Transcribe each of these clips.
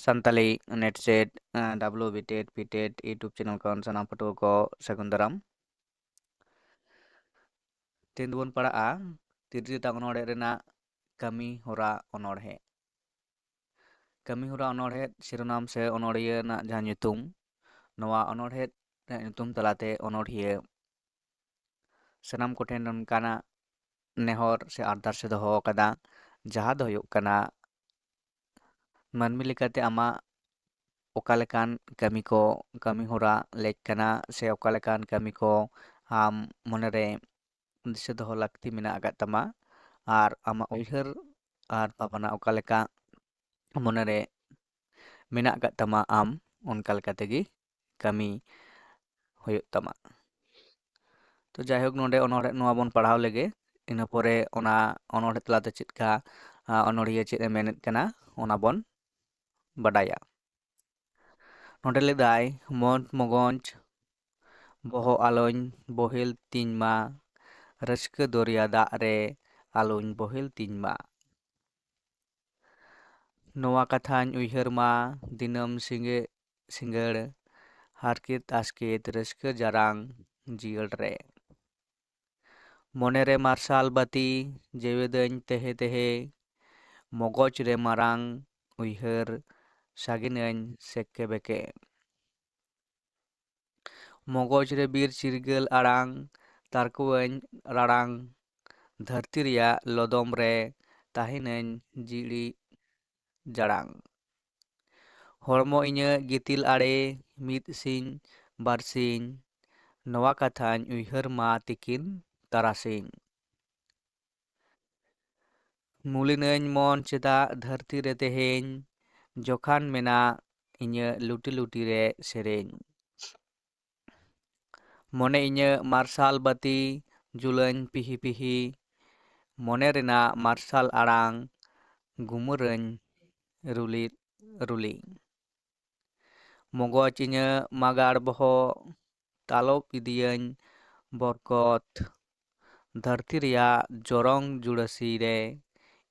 Santali net set W B TET P TET YouTube channel का अनुसार नाम पटो को सगुन तीन बन पड़ा तिरजिता अनड़े कमी हरा अनड़े कमी हरा अनड़े सिरनाम से अनड़िया जहाँ अनड़े तलाते अनड़िया सामान कोठे नौकाना नेहोर से आर्दार से दोहकदा जहाँ ᱢᱟᱹᱱᱢᱤ ᱞᱮᱠᱟᱛᱮ ᱟᱢᱟᱜ ᱚᱠᱟ ᱞᱮᱠᱟᱱ ᱠᱟᱹᱢᱤ ko ᱠᱟᱹᱢᱤ ᱦᱚᱨᱟ ᱞᱮᱠ ᱠᱟᱱᱟ ᱥᱮ ᱚᱠᱟ ᱞᱮᱠᱟᱱ ᱠᱟᱹᱢᱤ ko ᱟᱢ ᱢᱚᱱᱮᱨᱮ ᱫᱤᱥᱟᱹ ᱫᱚᱦᱚ ᱞᱟᱹᱠᱛᱤ ᱢᱮᱱᱟᱜ ᱟᱠᱟᱫ ᱛᱟᱢᱟ ᱟᱨ ᱟᱢᱟᱜ ᱩᱭᱦᱟᱹᱨ ᱟᱨ ᱵᱷᱟᱵᱽᱱᱟ ᱚᱠᱟ ᱞᱮᱠᱟ ᱢᱚᱱᱮᱨᱮ ᱢᱮᱱᱟᱜ ᱟᱠᱟᱫ ᱛᱟᱢᱟ ᱟᱢ ᱚᱱᱠᱟ ᱞᱮᱠᱟ ᱛᱮᱜᱮ ᱠᱟᱹᱢᱤ ᱦᱩᱭᱩᱜ ᱛᱟᱢᱟ ᱛᱚ ᱡᱟᱭᱦᱳᱠ ᱱᱚᱰᱮ ᱚᱱᱚᱬᱦᱮ ᱱᱚᱣᱟ ᱵᱚᱱ ᱯᱟᱲᱦᱟᱣ ᱞᱮᱜᱮ ᱤᱱᱟᱹ ᱯᱚᱨᱮ ᱚᱱᱟ ᱚᱱᱚᱬᱦᱮ ᱛᱟᱞᱟᱛᱮ ᱪᱮᱫᱠᱟ ᱚᱱᱚᱬᱦᱤᱭᱟᱹ ᱪᱮᱫ ᱮ ᱢᱮᱱᱮᱫ ᱠᱟᱱᱟ ᱚᱱᱟ ᱵᱚᱱ ᱵᱟᱰᱟᱭᱟ ᱱᱚᱰᱮ ᱞᱮᱫᱟᱭ ᱢᱚᱱ ᱢᱚᱜᱚᱡᱽ ᱵᱚᱦᱚᱜ ᱟᱞᱚᱧ ᱵᱳᱦᱮᱞ ᱛᱤᱧ ᱢᱟ ᱨᱟᱹᱥᱠᱟᱹ ᱫᱚᱨᱭᱟ ᱫᱟᱜ ᱨᱮ ᱟᱞᱚᱧ ᱵᱳᱦᱮᱞ ᱛᱤᱧ ᱢᱟ ᱱᱚᱣᱟ ᱠᱟᱛᱷᱟᱧ ᱩᱭᱦᱟᱹᱨ ᱢᱟ ᱫᱤᱱᱟᱹᱢ ᱥᱤᱸᱜᱮ ᱥᱤᱸᱜᱟᱹᱲ ᱦᱟᱨᱠᱮᱛ ᱟᱥᱠᱮᱛ ᱨᱟᱹᱥᱠᱟᱹ ᱡᱟᱨᱟᱝ ᱡᱤᱭᱟᱹᱲ ᱨᱮ ᱢᱚᱱᱮᱨᱮ ᱢᱟᱨᱥᱟᱞ ᱵᱟᱹᱛᱤ ᱡᱮᱣᱮᱫᱟᱹᱧ ᱛᱮᱦᱮ ᱛᱮᱦᱮ ᱢᱚᱜᱚᱡᱽ ᱨᱮ ᱢᱟᱨᱟᱝ ᱩᱭᱦᱟᱹᱨ ᱥᱟᱜᱮᱱᱟᱹᱧ ᱥᱮᱠᱮ ᱵᱮᱠᱮ ᱢᱚᱜᱚᱡᱽ ᱨᱮ ᱵᱤᱨ ᱪᱤᱨᱜᱟᱹᱞ ᱟᱲᱟᱝ ᱛᱟᱨᱠᱳᱣᱟᱹᱧ ᱨᱟᱲᱟᱝ ᱫᱷᱟᱹᱨᱛᱤ ᱨᱮᱭᱟᱜ ᱞᱚᱫᱚᱢ ᱨᱮ ᱛᱟᱦᱮᱱᱟᱹᱧ ᱡᱤᱲᱤ ᱡᱟᱲᱟᱝ ᱦᱚᱲᱢᱚ ᱤᱧᱟᱹᱜ ᱜᱤᱛᱤᱞ ᱟᱲᱮ ᱢᱤᱫ ᱥᱤᱧ ᱵᱟᱨᱥᱤᱧ ᱱᱚᱣᱟ ᱠᱟᱛᱷᱟᱧ ᱩᱭᱦᱟᱹᱨ ᱢᱟ ᱛᱤᱠᱤᱱ ᱛᱟᱨᱟᱥᱤᱧ ᱢᱩᱞᱤᱱᱟᱹᱧ ᱢᱚᱱ ᱪᱮᱫᱟᱜ ᱫᱷᱟᱹᱨᱛᱤ ᱨᱮ ᱛᱮᱦᱮᱧ ᱡᱚᱠᱷᱟᱱ ᱢᱮᱱᱟᱜ ᱤᱧᱟᱹᱜ ᱞᱩᱴᱤ ᱞᱩᱴᱤ ᱨᱮ ᱥᱮᱨᱮᱧ ᱢᱚᱱᱮ ᱤᱧᱟᱹᱜ ᱢᱟᱨᱥᱟᱞ ᱵᱟᱹᱛᱤ ᱡᱩᱞᱟᱹᱧ ᱯᱤᱦᱤ ᱯᱤᱦᱤ ᱢᱚᱱᱮ ᱨᱮᱱᱟᱜ ᱢᱟᱨᱥᱟᱞ ᱟᱲᱟᱝ ᱜᱩᱢᱩᱨᱟᱹᱧ ᱨᱩᱞᱤ ᱨᱩᱞᱤ ᱢᱚᱜᱚᱡᱽ ᱤᱧᱟᱹᱜ ᱢᱟᱜᱟᱲ ᱵᱚᱦᱚᱜ ᱛᱟᱞᱚᱵ ᱤᱫᱤᱭᱟᱹᱧ ᱵᱚᱨᱠᱚᱛ ᱫᱷᱟᱹᱨᱛᱤ ᱨᱮᱭᱟᱜ ᱡᱚᱨᱚᱝ ᱡᱩᱲᱟᱹᱥᱤ ᱨᱮ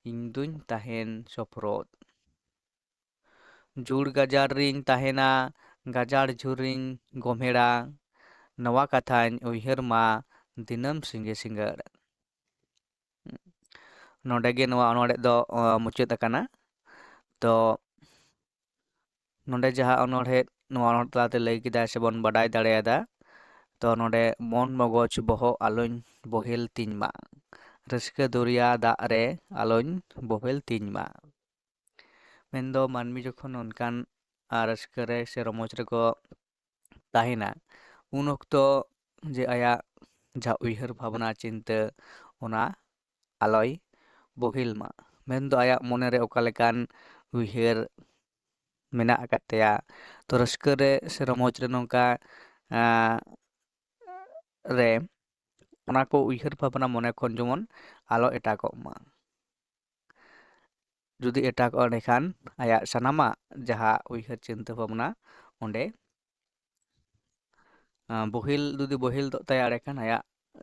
ᱤᱧ ᱫᱩᱧ ᱛᱟᱦᱮᱱ ᱥᱚᱯᱨᱚᱫ ᱡᱩᱲ ᱜᱟᱡᱟᱲ ᱨᱤᱧ ᱛᱟᱦᱮᱱᱟ ᱜᱟᱡᱟᱲ ᱡᱷᱩᱨ ᱨᱤᱧ ᱜᱳᱢᱦᱮᱲᱟ ᱱᱚᱣᱟ ᱠᱟᱛᱷᱟᱧ ᱩᱭᱦᱟᱹᱨ ᱢᱟ ᱫᱤᱱᱟᱹᱢ ᱥᱤᱸᱜᱮ ᱥᱤᱸᱜᱟᱹᱲ ᱱᱚᱰᱮ ᱜᱮ ᱱᱚᱣᱟ ᱚᱱᱚᱬᱦᱮ ᱫᱚ ᱢᱩᱪᱟᱹᱫ ᱟᱠᱟᱱᱟ ᱛᱚ ᱱᱚᱰᱮ ᱡᱟᱦᱟᱸ ᱚᱱᱚᱬᱦᱮ ᱱᱚᱣᱟ ᱚᱱᱚᱬᱦᱮ ᱛᱟᱞᱟᱛᱮ ᱞᱟᱹᱭ ᱠᱮᱫᱟᱭ ᱥᱮᱵᱚᱱ ᱵᱟᱰᱟᱭ ᱫᱟᱲᱮᱭᱟᱫᱟ ᱛᱚ ᱱᱚᱰᱮ ᱢᱚᱱ ᱢᱚᱜᱚᱡᱽ ᱵᱚᱦᱚᱜ ᱟᱞᱚᱧ ᱵᱳᱦᱮᱞ ᱛᱤᱧ ᱢᱟ ᱨᱟᱹᱥᱠᱟᱹ ᱫᱚᱨᱭᱟ ᱫᱟᱜ ᱨᱮ ᱟᱞᱚᱧ ᱵᱳᱦᱮᱞ ᱛᱤᱧ ᱢᱟ ᱢᱮᱱᱫᱚ ᱢᱟᱹᱱᱢᱤ ᱡᱚᱠᱷᱚᱱ ᱚᱱᱠᱟᱱ ᱨᱟᱹᱥᱠᱟᱹ ᱨᱮ ᱥᱮ ᱨᱚᱢᱚᱡᱽ ᱨᱮᱠᱚ ᱛᱟᱦᱮᱱᱟ ᱩᱱ ᱚᱠᱛᱚ ᱡᱮ ᱟᱭᱟᱜ ᱡᱟᱦᱟᱸ ᱩᱭᱦᱟᱹᱨ ᱵᱷᱟᱵᱽᱱᱟ ᱪᱤᱱᱛᱟᱹ ᱚᱱᱟ ᱟᱞᱚᱭ ᱵᱳᱦᱮᱞ ᱢᱟ ᱢᱮᱱᱫᱚ ᱟᱭᱟᱜ ᱢᱚᱱᱮᱨᱮ ᱚᱠᱟ ᱞᱮᱠᱟᱱ ᱩᱭᱦᱟᱹᱨ ᱢᱮᱱᱟᱜ ᱟᱠᱟᱫ ᱛᱟᱭᱟ ᱛᱚ ᱨᱟᱹᱥᱠᱟᱹ ᱨᱮ ᱥᱮ ᱨᱚᱢᱚᱡᱽ ᱨᱮ ᱱᱚᱝᱠᱟ ᱨᱮ ᱚᱱᱟ ᱠᱚ ᱩᱭᱦᱟᱹᱨ ᱵᱷᱟᱵᱽᱱᱟ ᱢᱚᱱᱮ ᱠᱷᱚᱱ ᱡᱮᱢᱚᱱ ᱟᱞᱚ ᱮᱴᱟᱜᱚᱜ ᱢᱟ ᱡᱩᱫᱤ ᱮᱴᱟᱜᱚᱜᱼᱟ ᱮᱸᱰᱮᱠᱷᱟᱱ ᱟᱭᱟᱜ ᱥᱟᱱᱟᱢᱟᱜ ᱡᱟᱦᱟᱸ ᱩᱭᱦᱟᱹᱨ ᱪᱤᱱᱛᱟᱹ ᱵᱷᱟᱵᱽᱱᱟ ᱚᱸᱰᱮ ᱵᱳᱦᱮᱞ ᱡᱩᱫᱤ ᱵᱳᱦᱮᱞᱚᱜ ᱛᱟᱭᱟ ᱮᱸᱰᱮᱠᱷᱟᱱ ᱟᱭᱟᱜ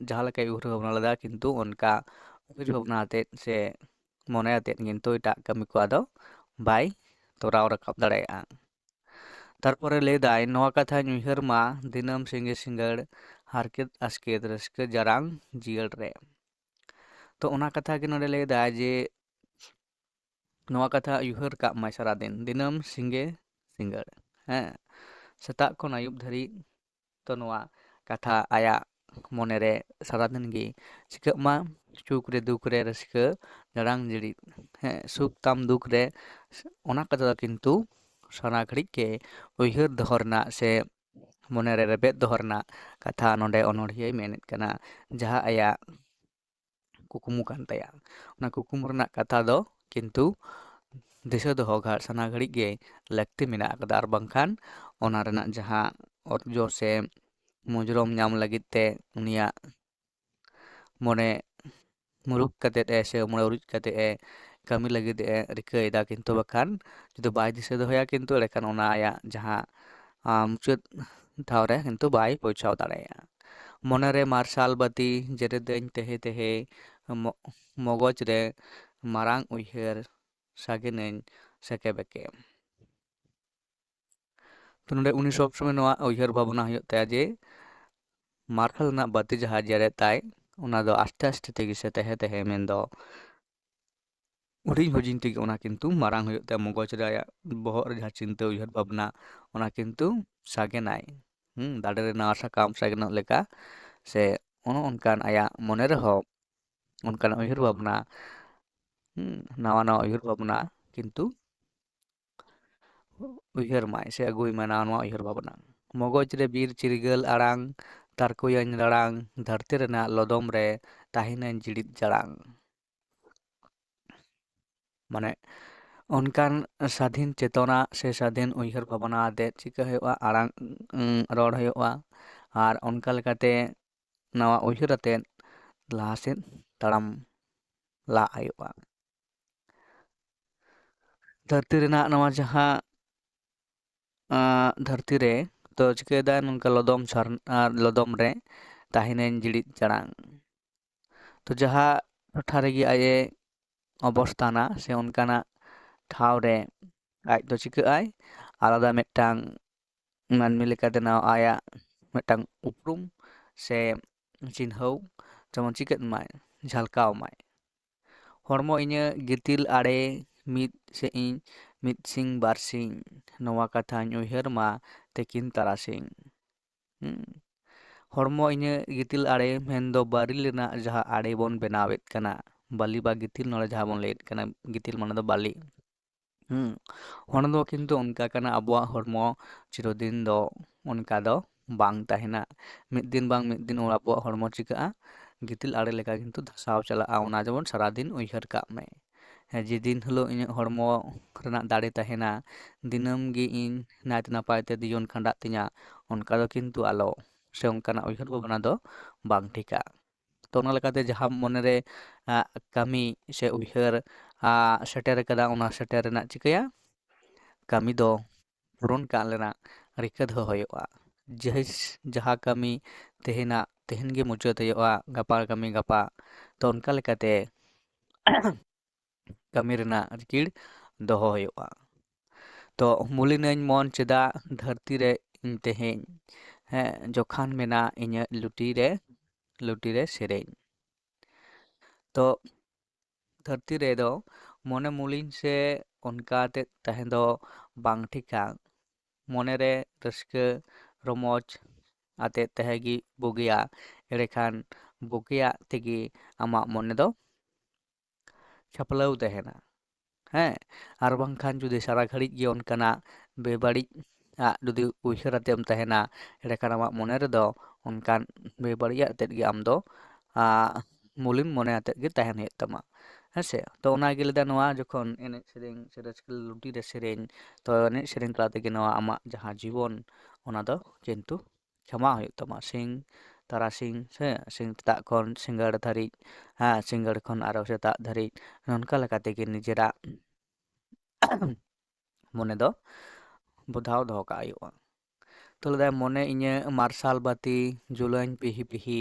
ᱡᱟᱦᱟᱸ ᱞᱮᱠᱟᱭ ᱩᱭᱦᱟᱹᱨ ᱵᱷᱟᱵᱽᱱᱟ ᱞᱮᱫᱟ ᱠᱤᱱᱛᱩ ᱚᱱᱠᱟ ᱩᱭᱦᱟᱹᱨ ᱵᱷᱟᱵᱽᱱᱟ ᱟᱛᱮᱫ ᱥᱮ ᱢᱚᱱᱮ ᱟᱛᱮᱫ ᱠᱤᱱᱛᱩ ᱮᱴᱟᱜ ᱠᱟᱹᱢᱤ ᱠᱚ ᱟᱫᱚ ᱵᱟᱭ ᱛᱚᱨᱟᱣ ᱨᱟᱠᱟᱵ ᱫᱟᱲᱮᱭᱟᱜᱼᱟ ᱛᱟᱨᱯᱚᱨᱮ ᱞᱟᱹᱭᱫᱟᱭ ᱱᱚᱣᱟ ᱠᱟᱛᱷᱟᱧ ᱩᱭᱦᱟᱹᱨ ᱢᱟ ᱫᱤᱱᱟᱹᱢ ᱥᱤᱸᱜᱮ ᱥᱤᱸᱜᱟᱹᱲ ᱦᱟᱨᱠᱮᱛ ᱟᱥᱠᱮᱛ ᱨᱟᱹᱥᱠᱟᱹ ᱡᱟᱨᱟᱝ ᱡᱤᱭᱟᱹᱲ ᱨᱮ ᱛᱚ ᱚᱱᱟ ᱠᱟᱛᱷᱟ ᱜᱮ ᱱᱚᱰᱮ ᱞᱟᱹᱭᱫᱟ ᱡᱮ ᱱᱚᱣᱟ ᱠᱟᱛᱷᱟ ᱩᱭᱦᱟᱹᱨ ᱠᱟᱜ ᱢᱟᱭ ᱥᱟᱨᱟᱫᱤᱱ ᱫᱤᱱᱟᱹᱢ ᱥᱤᱸᱜᱮ ᱥᱤᱸᱜᱟᱹᱲ ᱦᱮᱸ ᱥᱮᱛᱟᱜ ᱠᱷᱚᱱ ᱟᱹᱭᱩᱵ ᱫᱷᱟᱹᱨᱤᱡ ᱛᱚ ᱱᱚᱣᱟ ᱠᱟᱛᱷᱟ ᱟᱭᱟᱜ ᱢᱚᱱᱮᱨᱮ ᱥᱟᱨᱟᱫᱤᱱ ᱜᱮ ᱪᱤᱠᱟᱹᱜ ᱢᱟ ᱥᱩᱠ ᱨᱮ ᱫᱩᱠ ᱨᱮ ᱨᱟᱹᱥᱠᱟᱹ ᱡᱟᱲᱟᱝ ᱡᱤᱲᱤᱫ ᱦᱮᱸ ᱥᱩᱠ ᱛᱟᱢ ᱫᱩᱠ ᱨᱮ ᱚᱱᱟ ᱠᱟᱛᱷᱟ ᱫᱚ ᱠᱤᱱᱛᱩ ᱥᱟᱨᱟ ᱜᱷᱟᱹᱲᱤᱡ ᱜᱮ ᱩᱭᱦᱟᱹᱨ ᱫᱚᱦᱚ ᱨᱮᱱᱟᱜ ᱥᱮ ᱢᱚᱱᱮᱨᱮ ᱨᱮᱵᱮᱫ ᱫᱚᱦᱚ ᱨᱮᱱᱟᱜ ᱠᱟᱛᱷᱟ ᱱᱚᱰᱮ ᱚᱱᱚᱬᱦᱤᱭᱟᱹ ᱢᱮᱱᱮᱫ ᱠᱟᱱᱟ ᱡᱟᱦᱟᱸ ᱟᱭᱟᱜ ᱠᱩᱠᱢᱩ ᱠᱟᱱ ᱛᱟᱭᱟ ᱚᱱᱟ ᱠᱩᱠᱢᱩ ᱨᱮᱱᱟᱜ ᱠᱟᱛᱷᱟ ᱫᱚ ᱠᱤᱱᱛᱩ ᱫᱤᱥᱟᱹ ᱫᱚᱦᱚ ᱥᱟᱱᱟ ᱜᱷᱟᱹᱲᱤᱡ ᱜᱮ ᱞᱟᱹᱠᱛᱤ ᱢᱮᱱᱟᱜ ᱟᱠᱟᱫᱟ ᱟᱨ ᱵᱟᱝᱠᱷᱟᱱ ᱚᱱᱟ ᱨᱮᱱᱟᱜ ᱡᱟᱦᱟᱸ ᱚᱨᱡᱚ ᱥᱮ ᱢᱚᱡᱽᱨᱚᱢ ᱧᱟᱢ ᱞᱟᱹᱜᱤᱫ ᱛᱮ ᱩᱱᱤᱭᱟᱜ ᱢᱚᱱᱮ ᱢᱩᱨᱩᱠ ᱠᱟᱛᱮᱫ ᱮ ᱥᱮ ᱢᱚᱬᱮ ᱩᱨᱤᱡ ᱠᱟᱛᱮᱫ ᱮ ᱠᱟᱹᱢᱤ ᱞᱟᱹᱜᱤᱫ ᱮ ᱨᱤᱠᱟᱹᱭᱮᱫᱟ ᱠᱤᱱᱛᱩ ᱵᱟᱠᱷᱟᱱ ᱡᱩᱫᱤ ᱵᱟᱭ ᱫᱤᱥᱟᱹ ᱫᱚᱦᱚᱭᱟ ᱠᱤᱱᱛᱩ ᱮᱸᱰᱮᱠᱷᱟᱱ ᱚᱱᱟ ᱟᱭᱟᱜ ᱡᱟᱦᱟᱸ ᱢᱩᱪᱟᱹᱫ ᱴᱷᱟᱶ ᱨᱮ ᱠᱤᱱᱛᱩ ᱵᱟᱭ ᱯᱳᱣᱪᱷᱟᱣ ᱫᱟᱲᱮᱭᱟᱜᱼᱟ ᱢᱚᱱᱮᱨᱮ ᱢᱟᱨᱥᱟᱞ ᱵᱟᱹᱛᱤ ᱡᱮᱨᱮᱫᱟᱹᱧ ᱛᱮᱦᱮ ᱛᱮᱦᱮ ᱢᱚᱜᱚᱡᱽ ᱨᱮ ᱢᱟᱨᱟᱝ ᱩᱭᱦᱟᱹᱨ ᱥᱟᱜᱮᱱᱟᱹᱧ ᱥᱮᱠᱮ ᱵᱮᱠᱮ ᱛᱚ ᱱᱚᱰᱮ ᱩᱱᱤ ᱥᱚᱵ ᱥᱚᱢᱚᱭ ᱱᱚᱣᱟ ᱩᱭᱦᱟᱹᱨ ᱵᱷᱟᱵᱽᱱᱟ ᱦᱩᱭᱩᱜ ᱛᱟᱭᱟ ᱡᱮ ᱢᱟᱨᱥᱟᱞ ᱨᱮᱱᱟᱜ ᱵᱟᱹᱛᱤ ᱡᱟᱦᱟᱸ ᱡᱮᱨᱮᱫ ᱛᱟᱭ ᱚᱱᱟ ᱫᱚ ᱟᱥᱛᱮ ᱟᱥᱛᱮ ᱛᱮᱜᱮ ᱥᱮ ᱛᱟᱦᱮᱸ ᱛᱟᱦᱮᱸ ᱢᱮᱱᱫᱚ ᱦᱩᱰᱤᱧ ᱦᱩᱰᱤᱧ ᱛᱮᱜᱮ ᱚᱱᱟ ᱠᱤᱱᱛᱩ ᱢᱟᱨᱟᱝ ᱦᱩᱭᱩᱜ ᱛᱟᱭᱟ ᱢᱚᱜᱚᱡᱽ ᱨᱮ ᱟᱭᱟᱜ ᱵᱚᱦᱚᱜ ᱨᱮ ᱡᱟᱦᱟᱸ ᱪᱤᱱᱛᱟᱹ ᱩᱭᱦᱟᱹᱨ ᱵᱷᱟᱵᱽᱱᱟ ᱚᱱᱟ ᱠᱤᱱᱛᱩ ᱥᱟᱜᱮᱱᱟᱭ ᱦᱩᱸ ᱫᱟᱨᱮ ᱨᱮ ᱱᱟᱣᱟ ᱥᱟᱠᱟᱢ ᱥᱟᱜᱮᱱᱚᱜ ᱞᱮᱠᱟ ᱥᱮ ᱚᱱᱮ ᱚᱱᱠᱟᱱ ᱟᱭᱟᱜ ᱢᱚᱱᱮ ᱨᱮᱦᱚᱸ ᱚᱱᱠᱟᱱᱟᱜ ᱩᱭᱦᱟᱹᱨ ᱵᱷᱟᱵᱽᱱᱟ ᱦᱩᱸ ᱱᱟᱣᱟ ᱱᱟᱣᱟ ᱩᱭᱦᱟᱹᱨ ᱵᱷᱟᱵᱽᱱᱟ ᱠᱤᱱᱛᱩ ᱩᱭᱦᱟᱹᱨ ᱢᱟᱭ ᱥᱮ ᱟᱹᱜᱩᱭ ᱢᱟ ᱱᱟᱣᱟ ᱱᱟᱣᱟ ᱩᱭᱦᱟᱹᱨ ᱵᱷᱟᱵᱽᱱᱟ ᱢᱚᱜᱚᱡᱽ ᱨᱮ ᱵᱤᱨ ᱪᱤᱨᱜᱟᱹᱞ ᱟᱲᱟᱝ ᱛᱟᱨᱠᱳᱭᱟᱹᱧ ᱨᱟᱲᱟᱝ ᱫᱷᱟᱹᱨᱛᱤ ᱨᱮᱱᱟᱜ ᱞᱚᱫᱚᱢ ᱨᱮ ᱛᱟᱦᱮᱱᱟᱹᱧ ᱡᱤᱲᱤᱫ ᱡᱟᱲᱟᱝ ᱢᱟᱱᱮ ᱚᱱᱠᱟᱱ ᱥᱟᱫᱷᱤᱱ ᱪᱮᱛᱚᱱᱟ ᱥᱮ ᱥᱟᱫᱷᱤᱱ ᱩᱭᱦᱟᱹᱨ ᱵᱷᱟᱵᱽᱱᱟ ᱟᱛᱮᱫ ᱪᱤᱠᱟᱹ ᱦᱩᱭᱩᱜᱼᱟ ᱟᱲᱟᱝ ᱨᱚᱲ ᱦᱩᱭᱩᱜᱼᱟ ᱟᱨ ᱚᱱᱠᱟ ᱞᱮᱠᱟᱛᱮ ᱱᱟᱣᱟ ᱩᱭᱦᱟᱹᱨ ᱟᱛᱮᱫ ᱞᱟᱦᱟ ᱥᱮᱫ ᱛᱟᱲᱟᱢ ᱞᱟᱦᱟᱜ ᱦᱩᱭᱩᱜᱼᱟ ᱫᱷᱟᱹᱨᱛᱤ ᱨᱮᱱᱟᱜ ᱱᱚᱣᱟ ᱡᱟᱦᱟᱸ ᱫᱷᱟᱹᱨᱛᱤ ᱨᱮ ᱛᱚ ᱪᱤᱠᱟᱹᱭᱮᱫᱟᱭ ᱱᱚᱝᱠᱟ ᱞᱚᱫᱚᱢ ᱥᱟᱨᱱᱟ ᱞᱚᱫᱚᱢ ᱨᱮ ᱛᱟᱦᱮᱱᱟᱹᱧ ᱡᱤᱲᱤᱫ ᱡᱟᱲᱟᱝ ᱛᱚ ᱡᱟᱦᱟᱸ ᱴᱚᱴᱷᱟ ᱨᱮᱜᱮ ᱟᱡ ᱮ ᱚᱵᱚᱥᱛᱷᱟᱱᱟ ᱥᱮ ᱚᱱᱠᱟᱱᱟᱜ ᱴᱷᱟᱶ ᱨᱮ ᱟᱡ ᱫᱚ ᱪᱤᱠᱟᱹᱜ ᱟᱭ ᱟᱞᱟᱫᱟ ᱢᱤᱫᱴᱟᱝ ᱢᱟᱹᱱᱢᱤ ᱞᱮᱠᱟᱛᱮ ᱱᱟᱣᱟ ᱟᱭᱟᱜ ᱢᱤᱫᱴᱟᱝ ᱩᱯᱨᱩᱢ ᱥᱮ ᱪᱤᱱᱦᱟᱹᱣ ᱡᱮᱢᱚᱱ ᱪᱤᱠᱟᱹᱜ ᱢᱟᱭ ᱡᱷᱟᱞᱠᱟᱣ ᱢᱟᱭ ᱦᱚᱲᱢᱚ ᱤᱧᱟᱹᱜ ᱜᱤᱛᱤᱞ ᱟᱲᱮ ᱢᱤᱫ ᱥᱮᱫ ᱤᱧ ᱢᱤᱫ ᱥᱤᱧ ᱵᱟᱨ ᱥᱤᱧ ᱱᱚᱣᱟ ᱠᱟᱛᱷᱟᱧ ᱩᱭᱦᱟᱹᱨ ᱢᱟ ᱛᱤᱠᱤᱱ ᱛᱟᱨᱟᱥᱤᱧ ᱦᱩᱸ ᱦᱚᱲᱢᱚ ᱤᱧᱟᱹᱜ ᱜᱤᱛᱤᱞ ᱟᱲᱮ ᱢᱮᱱᱫᱚ ᱵᱟᱨᱤᱞ ᱨᱮᱱᱟᱜ ᱡᱟᱦᱟᱸ ᱟᱲᱮ ᱵᱚᱱ ᱵᱮᱱᱟᱣᱮᱫ ᱠᱟᱱᱟ ᱵᱟᱹᱞᱤ ᱵᱟ ᱜᱤᱛᱤᱞ ᱱᱚᱰᱮ ᱡᱟᱦᱟᱸ ᱵᱚᱱ ᱞᱟᱹᱭᱮᱫ ᱠᱟᱱᱟ ᱜᱤᱛᱤᱞ ᱢᱟᱱᱮ ᱫᱚ ᱵᱟᱹᱞᱤ ᱦᱩᱸ ᱦᱚᱲ ᱫᱚ ᱠᱤᱱᱛᱩ ᱚᱱᱠᱟ ᱠᱟᱱᱟ ᱟᱵᱚᱣᱟᱜ ᱦᱚᱲᱢᱚ ᱪᱤᱨᱚᱫᱤᱱ ᱫᱚ ᱚᱱᱠᱟ ᱫᱚ ᱵᱟᱝ ᱛᱟᱦᱮᱱᱟ ᱢᱤᱫ ᱫᱤᱱ ᱵᱟᱝ ᱢᱤᱫ ᱫᱤᱱ ᱟᱵᱚᱣᱟᱜ ᱦᱚᱲᱢᱚ ᱪᱤᱠᱟᱹᱜᱼᱟ ᱜᱤᱛᱤᱞ ᱟᱲᱮ ᱞᱮᱠᱟ ᱠᱤᱱᱛᱩ ᱫᱷᱟᱥᱟᱣ ᱪᱟᱞᱟᱜᱼᱟ ᱚᱱᱟ ᱡᱮᱢᱚᱱ ᱥᱟᱨᱟᱫᱤᱱ ᱩᱭᱦᱟᱹᱨ ᱠᱟᱜ ᱢᱮ ᱦᱮᱸ ᱡᱮᱫᱤᱱ ᱦᱤᱞᱳᱜ ᱤᱧᱟᱹᱜ ᱦᱚᱲᱢᱚ ᱨᱮᱱᱟᱜ ᱫᱟᱲᱮ ᱛᱟᱦᱮᱱᱟ ᱫᱤᱱᱟᱹᱢ ᱜᱮ ᱤᱧ ᱱᱟᱭᱛᱮ ᱱᱟᱯᱟᱭ ᱛᱮ ᱡᱤᱭᱚᱱ ᱠᱷᱟᱸᱰᱟᱜ ᱛᱤᱧᱟᱹ ᱚᱱᱠᱟ ᱫᱚ ᱠᱤᱱᱛᱩ ᱟᱞᱚ ᱥᱮ ᱚᱱᱠᱟᱱᱟᱜ ᱩᱭᱦᱟᱹᱨ ᱵᱷᱟᱵᱽᱱᱟ ᱫᱚ ᱵᱟᱝ ᱴᱷᱤᱠᱟ ᱛᱚ ᱚᱱᱟ ᱞᱮᱠᱟᱛᱮ ᱡᱟᱦᱟᱸ ᱢᱚᱱᱮᱨᱮ ᱠᱟᱹᱢᱤ ᱥᱮ ᱩᱭᱦᱟᱹᱨ ᱥᱮᱴᱮᱨ ᱠᱟᱫᱟ ᱚᱱᱟ ᱥᱮᱴᱮᱨ ᱨᱮᱱᱟᱜ ᱪᱤᱠᱟᱹᱭᱟ ᱠᱟᱹᱢᱤ ᱫᱚ ᱯᱩᱨᱚᱱ ᱠᱟᱜ ᱨᱮᱱᱟᱜ ᱨᱤᱠᱟᱹ ᱫᱚᱦᱚ ᱦᱩᱭᱩᱜᱼᱟ ᱡᱟᱦᱟᱸ ᱠᱟᱹᱢᱤ ᱛᱮᱦᱮᱧᱟᱜ ᱛᱮᱦᱮᱧ ᱜᱮ ᱢᱩᱪᱟᱹᱫ ᱦᱩᱭᱩᱜᱼᱟ ᱜᱟᱯᱟ ᱠᱟᱹᱢᱤ ᱜᱟᱯᱟ ᱛᱚ ᱚᱱᱠᱟ ᱞᱮᱠᱟᱛᱮ ᱠᱟᱹᱢᱤ ᱨᱮᱱᱟᱜ ᱨᱤᱠᱤᱲ ᱫᱚᱦᱚ ᱦᱩᱭᱩᱜᱼᱟ ᱛᱚ ᱢᱩᱞᱤᱱᱟᱹᱧ ᱢᱚᱱ ᱪᱮᱫᱟᱜ ᱫᱷᱟᱹᱨᱛᱤ ᱨᱮ ᱤᱧ ᱛᱮᱦᱮᱧ ᱦᱮᱸ ᱡᱚᱠᱷᱟᱱ ᱢᱮᱱᱟᱜ ᱤᱧᱟᱹᱜ ᱞᱩᱴᱤᱨᱮ ᱞᱩᱴᱤᱨᱮ ᱥᱮᱨᱮᱧ ᱛᱚ ᱫᱷᱟᱹᱨᱛᱤ ᱨᱮᱫᱚ ᱢᱚᱱᱮ ᱢᱩᱞᱤᱱ ᱥᱮ ᱚᱱᱠᱟᱛᱮ ᱛᱟᱦᱮᱸ ᱫᱚ ᱵᱟᱝ ᱴᱷᱤᱠᱟ ᱢᱚᱱᱮᱨᱮ ᱨᱟᱹᱥᱠᱟᱹ ᱨᱚᱢᱚᱡᱽ ᱟᱛᱮᱫ ᱛᱟᱦᱮᱸ ᱜᱮ ᱵᱩᱜᱤᱭᱟ ᱮᱸᱰᱮᱠᱷᱟᱱ ᱵᱩᱜᱤᱭᱟᱜ ᱛᱮᱜᱮ ᱟᱢᱟᱜ ᱢᱚᱱᱮ ᱫᱚ ᱪᱷᱟᱯᱞᱟᱹᱣ ᱛᱟᱦᱮᱱᱟ ᱦᱮᱸ ᱟᱨ ᱵᱟᱝᱠᱷᱟᱱ ᱡᱩᱫᱤ ᱥᱟᱨᱟ ᱜᱷᱟᱹᱲᱤᱡ ᱜᱮ ᱚᱱᱠᱟᱱᱟᱜ ᱵᱮᱵᱟᱹᱲᱤᱡ ᱟᱜ ᱡᱩᱫᱤ ᱩᱭᱦᱟᱹᱨ ᱟᱛᱮᱢ ᱛᱟᱦᱮᱱᱟ ᱮᱸᱰᱮᱠᱷᱟᱱ ᱟᱢᱟᱜ ᱢᱚᱱᱮ ᱨᱮᱫᱚ ᱚᱱᱠᱟᱱ ᱵᱮᱵᱟᱹᱲᱤᱡᱟᱜ ᱟᱛᱮᱫ ᱜᱮ ᱟᱢ ᱫᱚ ᱢᱩᱞᱤᱱ ᱢᱚᱱᱮ ᱟᱛᱮᱫ ᱜᱮ ᱛᱟᱦᱮᱱ ᱦᱩᱭᱩᱜ ᱛᱟᱢᱟ ᱦᱮᱸᱥᱮ ᱛᱚ ᱚᱱᱟᱜᱮ ᱞᱟᱹᱭᱫᱟ ᱱᱚᱣᱟ ᱡᱚᱠᱷᱚᱱ ᱮᱱᱮᱡ ᱥᱮᱨᱮᱧ ᱥᱮ ᱨᱟᱹᱥᱠᱟᱹ ᱞᱩᱴᱤ ᱨᱮ ᱥᱮᱨᱮᱧ ᱛᱚ ᱮᱱᱮᱡ ᱥᱮᱨᱮᱧ ᱛᱟᱞᱟ ᱛᱮᱜᱮ ᱱᱚᱣᱟ ᱟᱢᱟᱜ ᱡᱟᱦᱟᱸ ᱡᱤᱵᱚᱱ ᱚᱱᱟ ᱫᱚ ᱠᱤᱱᱛᱩ ᱠᱷᱮᱢᱟᱣ ᱦᱩᱭᱩᱜ ᱛᱟᱢᱟ ᱥᱤᱧ ᱛᱟᱨᱟᱥᱤᱧ ᱥᱮ ᱥᱤᱧ ᱥᱮᱛᱟᱜ ᱠᱷᱚᱱ ᱥᱤᱸᱜᱟᱹᱲ ᱫᱷᱟᱹᱨᱤᱡ ᱦᱮᱸ ᱥᱤᱸᱜᱟᱹᱲ ᱠᱷᱚᱱ ᱟᱨᱚ ᱥᱮᱛᱟᱜ ᱫᱷᱟᱹᱨᱤᱡ ᱱᱚᱝᱠᱟ ᱞᱮᱠᱟ ᱛᱮᱜᱮ ᱱᱤᱡᱮᱨᱟᱜ ᱢᱚᱱᱮ ᱫᱚ ᱵᱚᱫᱷᱟᱣ ᱫᱚᱦᱚ ᱠᱟᱜ ᱦᱩᱭᱩᱜᱼᱟ ᱛᱚ ᱞᱮᱫᱟᱭ ᱢᱚᱱᱮ ᱤᱧᱟᱹᱜ ᱢᱟᱨᱥᱟᱞ ᱵᱟᱹᱛᱤ ᱡᱩᱞᱟᱹᱧ ᱯᱤᱦᱤ ᱯᱤᱦᱤ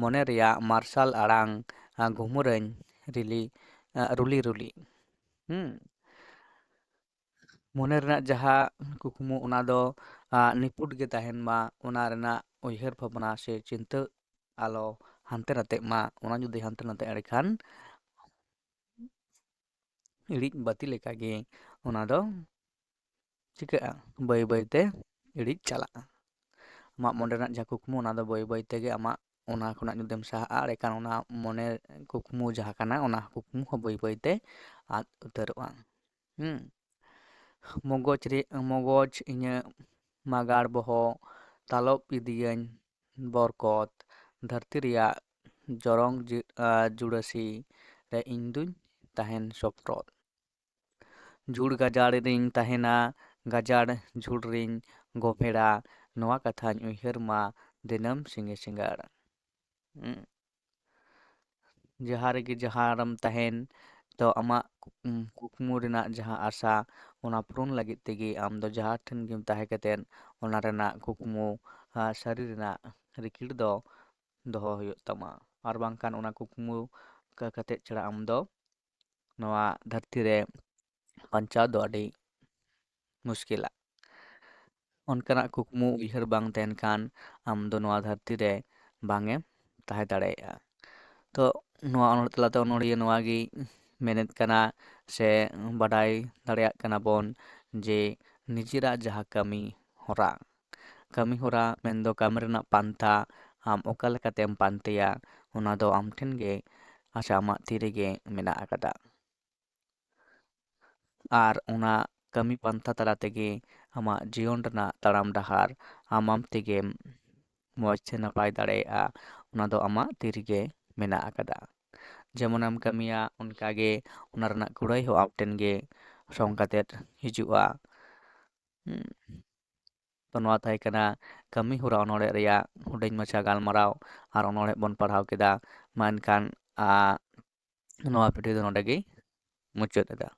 ᱢᱚᱱᱮ ᱨᱮᱭᱟᱜ ᱢᱟᱨᱥᱟᱞ ᱟᱲᱟᱝ ᱜᱷᱩᱢᱩᱨᱟᱹᱧ ᱨᱤᱞᱤ ᱨᱩᱞᱤ ᱨᱩᱞᱤ ᱦᱩᱸ ᱢᱚᱱᱮ ᱨᱮᱱᱟᱜ ᱡᱟᱦᱟᱸ ᱠᱩᱠᱢᱩ ᱚᱱᱟ ᱫᱚ ᱱᱤᱯᱷᱩᱴ ᱜᱮ ᱛᱟᱦᱮᱱ ᱢᱟ ᱚᱱᱟ ᱨᱮᱱᱟᱜ ᱩᱭᱦᱟᱹᱨ ᱵᱷᱟᱵᱽᱱᱟ ᱥᱮ ᱪᱤᱱᱛᱟᱹ ᱟᱞᱚ ᱦᱟᱱᱛᱮ ᱱᱟᱛᱮᱜ ᱢᱟ ᱚᱱᱟ ᱡᱩᱫᱤ ᱦᱟᱱᱛᱮ ᱱᱟᱛᱮ ᱮᱸᱰᱮᱠᱷᱟᱱ ᱤᱲᱤᱡ ᱵᱟᱹᱛᱤ ᱞᱮᱠᱟᱜᱮ ᱚᱱᱟ ᱫᱚ ᱪᱤᱠᱟᱹᱜᱼᱟ ᱵᱟᱹᱭ ᱵᱟᱹᱭᱛᱮ ᱤᱲᱤᱡ ᱪᱟᱞᱟᱜᱼᱟ ᱟᱢᱟᱜ ᱢᱚᱱᱮ ᱨᱮᱱᱟᱜ ᱡᱟᱦᱟᱸ ᱠᱩᱠᱢᱩ ᱚᱱᱟ ᱫᱚ ᱵᱟᱹᱭ ᱵᱟᱹᱭ ᱛᱮᱜᱮ ᱟᱢᱟᱜ ᱚᱱᱟ ᱠᱷᱚᱱᱟᱜ ᱡᱩᱫᱤᱢ ᱥᱟᱦᱟᱜᱼᱟ ᱮᱸᱰᱮᱠᱷᱟᱱ ᱚᱱᱟ ᱢᱚᱱᱮ ᱠᱩᱠᱢᱩ ᱡᱟᱦᱟᱸ ᱠᱟᱱᱟ ᱚᱱᱟ ᱠᱩᱠᱢᱩ ᱦᱚᱸ ᱵᱟᱹᱭ ᱵᱟᱹᱭᱛᱮ ᱟᱫ ᱩᱛᱟᱹᱨᱚᱜᱼᱟ ᱦᱩᱸ ᱢᱚᱜᱚᱡᱽ ᱨᱮ ᱢᱚᱜᱚᱡᱽ ᱤᱧᱟᱹᱜ ᱢᱟᱜᱟᱲ ᱵᱚᱦᱚᱜ ᱛᱟᱞᱚᱵ ᱤᱫᱤᱭᱟᱹᱧ ᱵᱚᱨᱠᱚᱛ ᱫᱷᱟᱹᱨᱛᱤ ᱨᱮᱭᱟᱜ ᱡᱚᱨᱚᱝ ᱡᱩᱲᱟᱹᱥᱤ ᱨᱮ ᱤᱧᱫᱩᱧ ᱛᱟᱦᱮᱱ ᱥᱚᱯᱨᱚᱫ ᱡᱷᱩᱲ ᱜᱟᱡᱟᱲ ᱨᱤᱧ ᱛᱟᱦᱮᱱᱟ ᱜᱟᱡᱟᱲ ᱡᱷᱩᱲ ᱨᱤᱧ ᱜᱳᱵᱷᱮᱲᱟ ᱱᱚᱣᱟ ᱠᱟᱛᱷᱟᱧ ᱩᱭᱦᱟᱹᱨ ᱢᱟ ᱫᱤᱱᱟᱹᱢ ᱥᱤᱸᱜᱟᱹᱲ ᱥᱤᱸᱜᱟᱹᱲ ᱦᱩᱸ ᱡᱟᱦᱟᱸ ᱨᱮᱜᱮ ᱡᱟᱦᱟᱸ ᱨᱮᱢ ᱛᱟᱦᱮᱱ ᱛᱚ ᱟᱢᱟᱜ ᱠᱩᱠᱢᱩ ᱨᱮᱱᱟᱜ ᱡᱟᱦᱟᱸ ᱟᱥᱟ ᱚᱱᱟ ᱯᱩᱨᱚᱱ ᱞᱟᱹᱜᱤᱫ ᱛᱮᱜᱮ ᱟᱢ ᱫᱚ ᱡᱟᱦᱟᱸ ᱴᱷᱮᱱ ᱜᱮᱢ ᱛᱟᱦᱮᱸ ᱠᱟᱛᱮᱫ ᱚᱱᱟ ᱨᱮᱱᱟᱜ ᱠᱩᱠᱢᱩ ᱥᱟᱹᱨᱤ ᱨᱮᱱᱟᱜ ᱨᱤᱠᱤᱲ ᱫᱚ ᱫᱚᱦᱚ ᱦᱩᱭᱩᱜ ᱛᱟᱢᱟ ᱟᱨ ᱵᱟᱝᱠᱷᱟᱱ ᱚᱱᱟ ᱠᱩᱠᱢᱩ ᱠᱟᱛᱮᱫ ᱪᱷᱟᱲᱟ ᱟᱢ ᱫᱚ ᱱᱚᱣᱟ ᱫᱷᱟᱹᱨᱛᱤ ᱨᱮ ᱵᱟᱧᱪᱟᱣ ᱫᱚ ᱟᱹᱰᱤ ᱢᱩᱥᱠᱤᱞᱟ ᱚᱱᱠᱟᱱᱟᱜ ᱠᱩᱠᱢᱩ ᱩᱭᱦᱟᱹᱨ ᱵᱟᱝ ᱛᱟᱦᱮᱱ ᱠᱷᱟᱱ ᱟᱢ ᱫᱚ ᱱᱚᱣᱟ ᱫᱷᱟᱹᱨᱛᱤ ᱨᱮ ᱵᱟᱝᱮᱢ ᱛᱟᱦᱮᱸ ᱫᱟᱲᱮᱭᱟᱜᱼᱟ ᱛᱚ ᱱᱚᱣᱟ ᱚᱱᱚᱲ ᱛᱟᱞᱟᱛᱮ ᱚᱱᱚᱲᱦᱤᱭᱟᱹ ᱱᱚᱣᱟᱜᱮ ᱢᱮᱱᱮᱫ ᱠᱟᱱᱟ ᱥᱮ ᱵᱟᱰᱟᱭ ᱫᱟᱲᱮᱭᱟᱜ ᱠᱟᱱᱟ ᱵᱚᱱ ᱡᱮ ᱱᱤᱡᱮᱨᱟᱜ ᱡᱟᱦᱟᱸ ᱠᱟᱹᱢᱤ ᱦᱚᱨᱟ ᱠᱟᱹᱢᱤ ᱦᱚᱨᱟ ᱢᱮᱱᱫᱚ ᱠᱟᱹᱢᱤ ᱨᱮᱱᱟᱜ ᱯᱟᱱᱛᱷᱟ ᱟᱢ ᱚᱠᱟ ᱞᱮᱠᱟᱛᱮᱢ ᱯᱟᱱᱛᱮᱭᱟ ᱚᱱᱟ ᱫᱚ ᱟᱢ ᱴᱷᱮᱱ ᱜᱮ ᱟᱪᱪᱷᱟ ᱟᱢᱟᱜ ᱛᱤ ᱨᱮᱜᱮ ᱢᱮᱱᱟᱜ ᱟᱠᱟᱫᱟ ᱟᱨ ᱚᱱᱟ ᱠᱟᱹᱢᱤ ᱯᱟᱱᱛᱷᱟ ᱛᱟᱞᱟ ᱛᱮᱜᱮ ᱟᱢᱟᱜ ᱡᱤᱭᱚᱱ ᱨᱮᱱᱟᱜ ᱛᱟᱲᱟᱢ ᱰᱟᱦᱟᱨ ᱟᱢ ᱟᱢ ᱛᱮᱜᱮᱢ ᱢᱚᱸᱡᱽ ᱥᱮ ᱱᱟᱯᱟᱭ ᱫᱟᱲᱮᱭᱟᱜᱼᱟ ᱚᱱᱟ ᱫᱚ ᱟᱢᱟᱜ ᱛᱤ ᱨᱮᱜᱮ ᱢᱮᱱᱟᱜ ᱟᱠᱟᱫᱟ ᱡᱮᱢᱚᱱᱮᱢ ᱠᱟᱹᱢᱤᱭᱟ ᱚᱱᱠᱟᱜᱮ ᱚᱱᱟ ᱨᱮᱱᱟᱜ ᱠᱩᱲᱟᱹᱭ ᱦᱚᱸ ᱟᱢ ᱴᱷᱮᱱ ᱜᱮ ᱥᱚᱝ ᱠᱟᱛᱮᱫ ᱦᱤᱡᱩᱜᱼᱟ ᱛᱚ ᱱᱚᱣᱟ ᱛᱟᱦᱮᱸ ᱠᱟᱱᱟ ᱠᱟᱹᱢᱤ ᱦᱚᱨᱟ ᱚᱱᱚᱲᱦᱮ ᱨᱮᱭᱟᱜ ᱦᱩᱰᱤᱧ ᱢᱟᱪᱷᱟ ᱜᱟᱞᱢᱟᱨᱟᱣ ᱟᱨ ᱚᱱᱚᱲᱦᱮ ᱵᱚᱱ ᱯᱟᱲᱦᱟᱣ ᱠᱮᱫᱟ ᱢᱟ ᱮᱱᱠᱷᱟᱱ ᱱᱚᱣᱟ ᱵᱷᱤᱰᱤᱭᱳ ᱫᱚ ᱱᱚᱰᱮ ᱜᱮ ᱢᱩᱪᱟᱹᱫ ᱮᱫᱟ